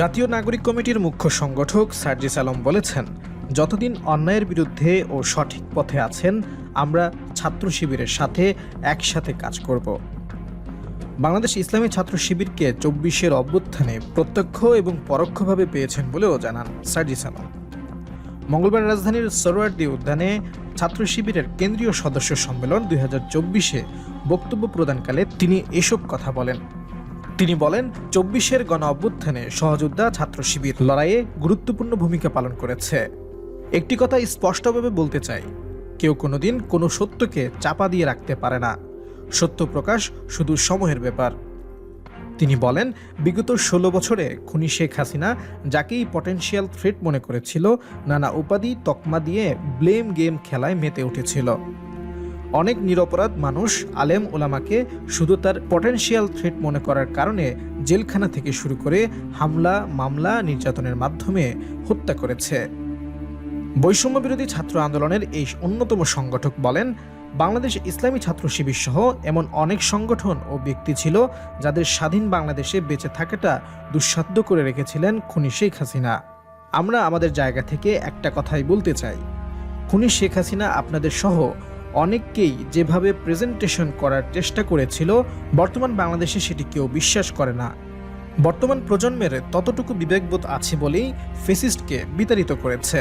জাতীয় নাগরিক কমিটির মুখ্য সংগঠক সার্জিস আলম বলেছেন, যতদিন অন্যায়ের বিরুদ্ধে ও সঠিক পথে আছেন, আমরা ছাত্র শিবিরের সাথে একসাথে কাজ করব। বাংলাদেশ ইসলামী ছাত্র শিবিরকে চব্বিশের অভ্যুত্থানে প্রত্যক্ষ এবং পরোক্ষভাবে পেয়েছেন বলেও জানান সার্জিস আলম। মঙ্গলবার রাজধানীর সরোয়ার্দী উদ্যানে ছাত্র শিবিরের কেন্দ্রীয় সদস্য সম্মেলন দুই বক্তব্য প্রদানকালে তিনি এসব কথা বলেন। তিনি বলেন, চব্বিশের গণ অভ্যুত্থানে সহযোদ্ধা ছাত্র শিবির লড়াইয়ে গুরুত্বপূর্ণ ভূমিকা পালন করেছে। একটি কথা স্পষ্টভাবে বলতে চাই, কেউ কোনোদিন কোনো সত্যকে চাপা দিয়ে রাখতে পারে না। সত্য প্রকাশ শুধু সময়ের ব্যাপার। তিনি বলেন, বিগত ষোলো বছরে খুনি শেখ হাসিনা যাকেই পটেনশিয়াল থ্রেট মনে করেছিল, নানা উপাধি তকমা দিয়ে ব্লেম গেম খেলায় মেতে উঠেছিল। অনেক নিরপরাধ মানুষ, আলেম ওলামাকে শুধু তার পটেনশিয়াল থ্রেট মনে করার কারণে জেলখানা থেকে শুরু করে হামলা, মামলা নির্যাতনের মাধ্যমে হত্যা করেছে। বৈষম্য বিরোধী ছাত্র আন্দোলনের এই অন্যতম সংগঠক বলেন, বাংলাদেশ ইসলামী ছাত্র শিবির সহ এমন অনেক সংগঠন ও ব্যক্তি ছিল যাদের স্বাধীন বাংলাদেশে বেঁচে থাকাটা দুঃসাধ্য করে রেখেছিলেন খুনি শেখ হাসিনা। আমরা আমাদের জায়গা থেকে একটা কথাই বলতে চাই, খুনি শেখ হাসিনা আপনাদের সহ অনেককেই যেভাবে প্রেজেন্টেশন করার চেষ্টা করেছিল, বর্তমান বাংলাদেশে সেটি কেউ বিশ্বাস করে না। বর্তমান প্রজন্মের ততটুকু বিবেকবোধ আছে বলেই ফেসিস্টকে বিতাড়িত করেছে।